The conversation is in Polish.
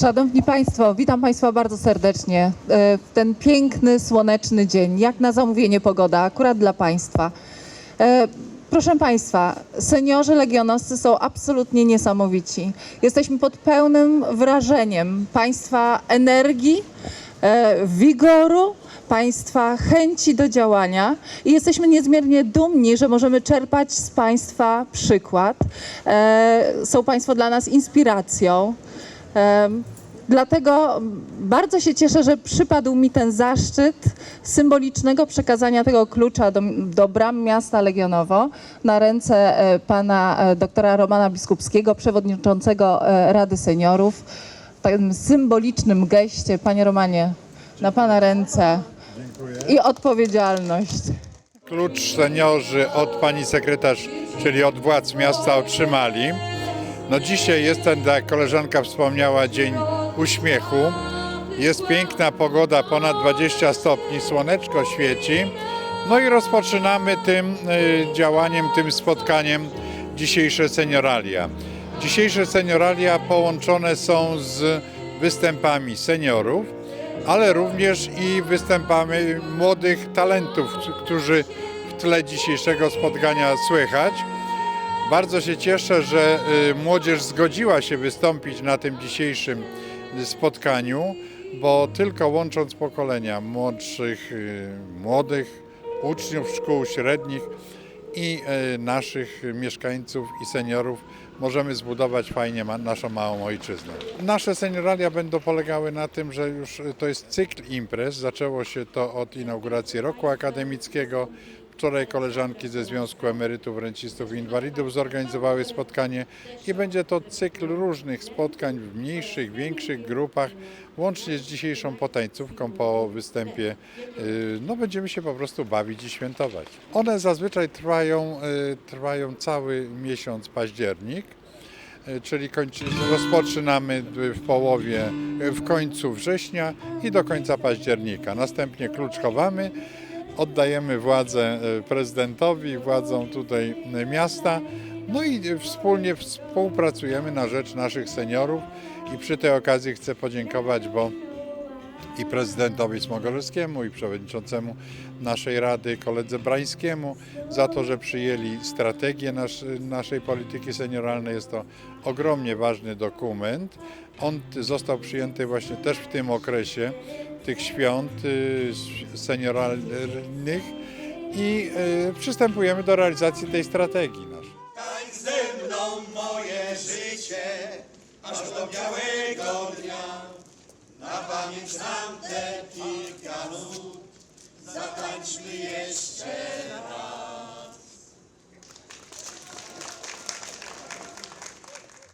Szanowni Państwo, witam Państwa bardzo serdecznie. E, Ten piękny, słoneczny dzień, jak na zamówienie pogoda, akurat dla Państwa. E, Proszę Państwa, seniorzy legionowscy są absolutnie niesamowici. Jesteśmy pod pełnym wrażeniem Państwa energii, e, wigoru, Państwa chęci do działania i jesteśmy niezmiernie dumni, że możemy czerpać z Państwa przykład. Są Państwo dla nas inspiracją. Dlatego bardzo się cieszę, że przypadł mi ten zaszczyt symbolicznego przekazania tego klucza do, do bram miasta Legionowo na ręce e, pana e, doktora Romana Biskupskiego, przewodniczącego e, Rady Seniorów. W tym symbolicznym geście, panie Romanie, na pana ręce i odpowiedzialność. Klucz seniorzy od pani sekretarz, czyli od władz miasta otrzymali. No dzisiaj jest ten, jak koleżanka wspomniała, dzień uśmiechu. Jest piękna pogoda, ponad 20 stopni, słoneczko świeci. No i rozpoczynamy tym y, działaniem, tym spotkaniem dzisiejsze senioralia. Dzisiejsze senioralia połączone są z występami seniorów, ale również i występami młodych talentów, którzy w tle dzisiejszego spotkania słychać. Bardzo się cieszę, że y, młodzież zgodziła się wystąpić na tym dzisiejszym spotkaniu, bo tylko łącząc pokolenia młodszych, y, młodych, uczniów szkół średnich i y, naszych mieszkańców i seniorów możemy zbudować fajnie naszą małą ojczyznę. Nasze senioralia będą polegały na tym, że już to jest cykl imprez. Zaczęło się to od inauguracji roku akademickiego. Wczoraj koleżanki ze Związku Emerytów, Rencistów i Inwalidów zorganizowały spotkanie i będzie to cykl różnych spotkań w mniejszych, większych grupach, łącznie z dzisiejszą potańcówką po występie. y, No będziemy się po prostu bawić i świętować. One zazwyczaj trwają, y, trwają cały miesiąc październik. Y, Czyli kończy, rozpoczynamy w połowie, w końcu września i do końca października. Następnie klucz chowamy, oddajemy władzę e, prezydentowi, władzom tutaj e, miasta. No i wspólnie współpracujemy na rzecz naszych seniorów i przy tej okazji chcę podziękować, bo i prezydentowi Smogorowskiemu i przewodniczącemu naszej Rady koledze Brańskiemu za to, że przyjęli strategię nasz, naszej polityki senioralnej. Jest to ogromnie ważny dokument. On został przyjęty właśnie też w tym okresie tych świąt y, senioralnych i y, przystępujemy do realizacji tej strategii naszej. Tańcz ze mną moje życie, aż do białego dnia. Na pamięć nam te kilka nut, zatańczmy jeszcze